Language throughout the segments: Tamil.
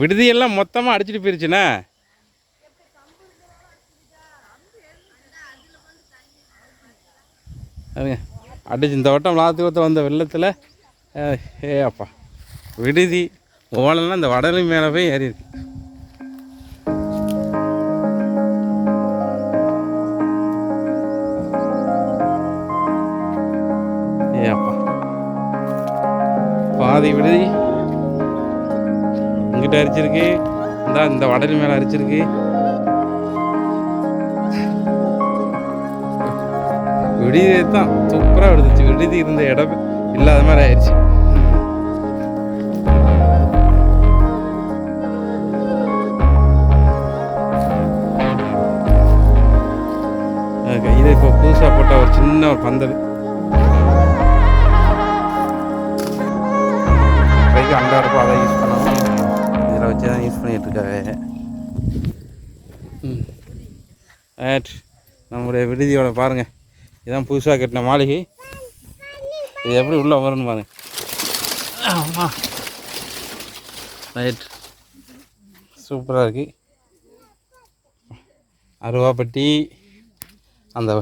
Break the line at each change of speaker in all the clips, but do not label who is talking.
விடுதியெல்லாம் மொத்தமாக அடிச்சிட்டு போயிருச்சுண்ணே. அதுங்க அடிச்சு இந்த வட்டம் லாத்துவத்த வந்த வெள்ளத்தில் ஏ அப்பா. விடுதி ஓலெல்லாம் இந்த வடலி மேலே போய் ஏறி இருக்கு. ஏ அப்பா. பாதி விடுதி போட்டு அரிச்சிருக்கு. இந்த இந்த வடலி மேலே அரிச்சிருக்கு. விடுதி தான். சூப்பராக விடுதுச்சு. விடுதி இருந்த இடம் இல்லாத மாதிரி ஆயிடுச்சு. இது இப்போ புதுசாக போட்ட ஒரு சின்ன ஒரு பந்தல். கைக்கு அண்டா அதை யூஸ் பண்ணாமல் இதில் வச்சு தான் யூஸ் பண்ணிகிட்டு இருக்காங்க ம். ரைட் நம்முடைய விடுதியோட பாருங்கள் இதான் புதுசாக கட்டின மாளிகை. இது எப்படி உள்ளே வரும்னு பாருங்க. ஆமா. ரைட் சூப்பராக இருக்குது அருவாப்பட்டி அந்த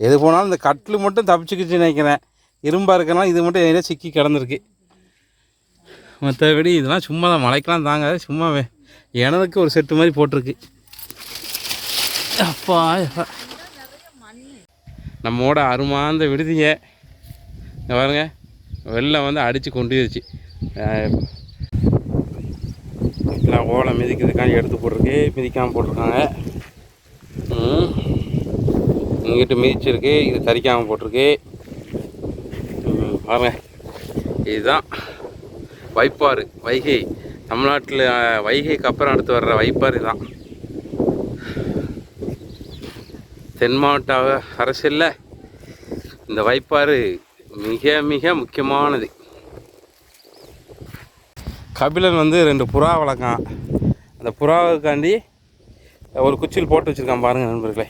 எது போனாலும் இந்த கட்டில் மட்டும் தப்பிச்சுக்கிச்சு நினைக்கிறேன். இரும்பாக இருக்கனால இது மட்டும் எதில் சிக்கி கிடந்திருக்கு. மற்றபடி இதெல்லாம் சும்மா தான் மழைக்கெலாம் தாங்காது சும்மா வே- எனதுக்கு ஒரு செட்டு மாதிரி போட்டிருக்கு. அப்பா நம்மோட அருமாந்த விடுதிங்க. பாருங்க வெள்ளம் வந்து அடித்து கொண்டுருச்சு போயிருச்சு எல்லாம் ஓலை மிதிக்கிறதுக்காண்டி எடுத்து போட்டிருக்கு மிதிக்காமல் போட்டிருக்காங்க. ம். இங்கிட்டு மிதிச்சிருக்கு இது தறிக்காமல் போட்டிருக்கு. பாருங்கள் பாருங்க இதுதான். வைப்பாறு வைகை. தமிழ்நாட்டில் வைகைக்கு அப்புறம் அடுத்து வர்ற வைப்பாறு தான். தென் மாவட்ட அரசியலில் இந்த வைப்பாறு மிக மிக முக்கியமானது. கபிலன் வந்து ரெண்டு புறா வளர்க்கான். அந்த புறாவுக்காண்டி ஒரு குச்சியில் போட்டு வச்சுருக்கான் பாருங்கள் நண்பர்களே.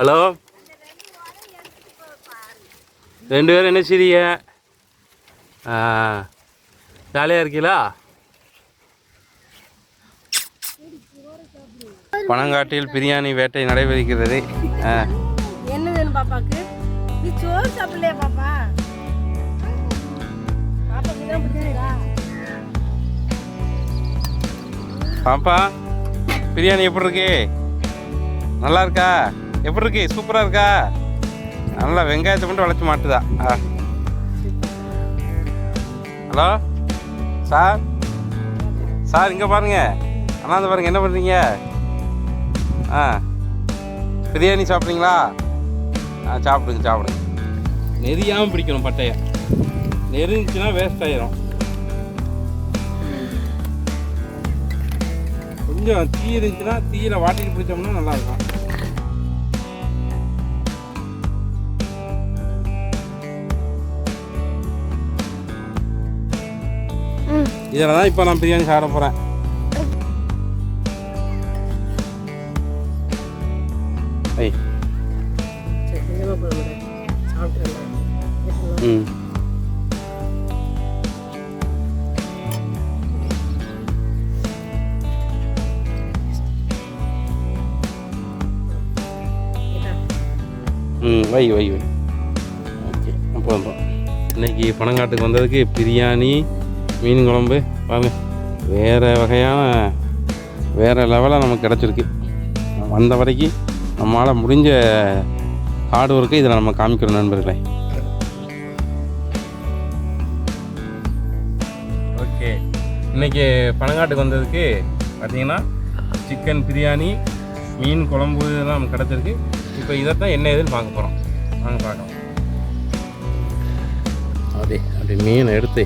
ஹலோ? ரெண்டு பேரும் என்ன செய்றீங்க ஜாலியாக இருக்கீங்களா பனங்காட்டில் பிரியாணி வேட்டை நடைபெறுகிறது.
என்ன வேணும் பாப்பாக்கு? நீ சோறு சாப்பிடலையா பாப்பா?
பாப்பா பிரியாணி எப்படி இருக்கு? நல்லா இருக்கா? எப்படி இருக்கு? சூப்பராக இருக்கா? நல்லா வெங்காயத்தை மட்டும் வளைச்சு மாட்டுதா. ஆ. ஹலோ? சார்? சார் இங்கே பாருங்க. அண்ணாந்து பாருங்க என்ன பண்ணுறீங்க ஆ. பிரியாணி சாப்பிட்றீங்களா ஆ சாப்பிடுங்க சாப்பிடுங்க. நெறியாமல் பிடிக்கணும் பட்டையை. நெறிஞ்சுன்னா வேஸ்ட் ஆயிரும். கொஞ்சம் தீ இருந்துச்சுன்னா தீயில வாட்டிட்டு பிடிச்சோம்னா நல்லா இதில் தான் இப்போ நான் பிரியாணி சாப்பிட போகிறேன் ஐய் ம். ம் வை வை வை. ஓகே அப்போ வந்துடும் இன்னைக்கு பனங்காட்டுக்கு வந்ததுக்கு பிரியாணி மீன் குழம்பு வாங்க. வேறு வகையான வேறு லெவலில் நமக்கு கிடச்சிருக்கு. வந்த வரைக்கும் நம்மளால் முடிஞ்ச ஹார்ட் ஒர்க்கை இதில் நம்ம காமிக்கிறோம் நண்பர்களே. ஓகே. இன்னைக்கு பனங்காட்டுக்கு வந்ததுக்கு பார்த்தீங்கன்னா சிக்கன் பிரியாணி மீன் குழம்பு இதெல்லாம் நமக்கு கிடச்சிருக்கு. இப்போ இதைத்தான் என்ன ஏதுன்னு பார்க்க போகிறோம் வாங்க பார்க்கலாம். அப்படியே அப்படி மீனை எடுத்து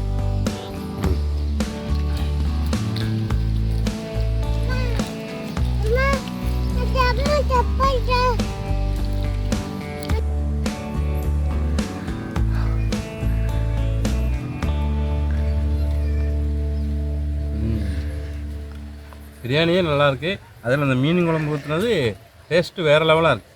பிரியாணியே நல்லா இருக்கு அதில் அந்த மீன் குழம்பு ஊற்றுனது டேஸ்ட்டு வேறு லெவலாக இருக்குது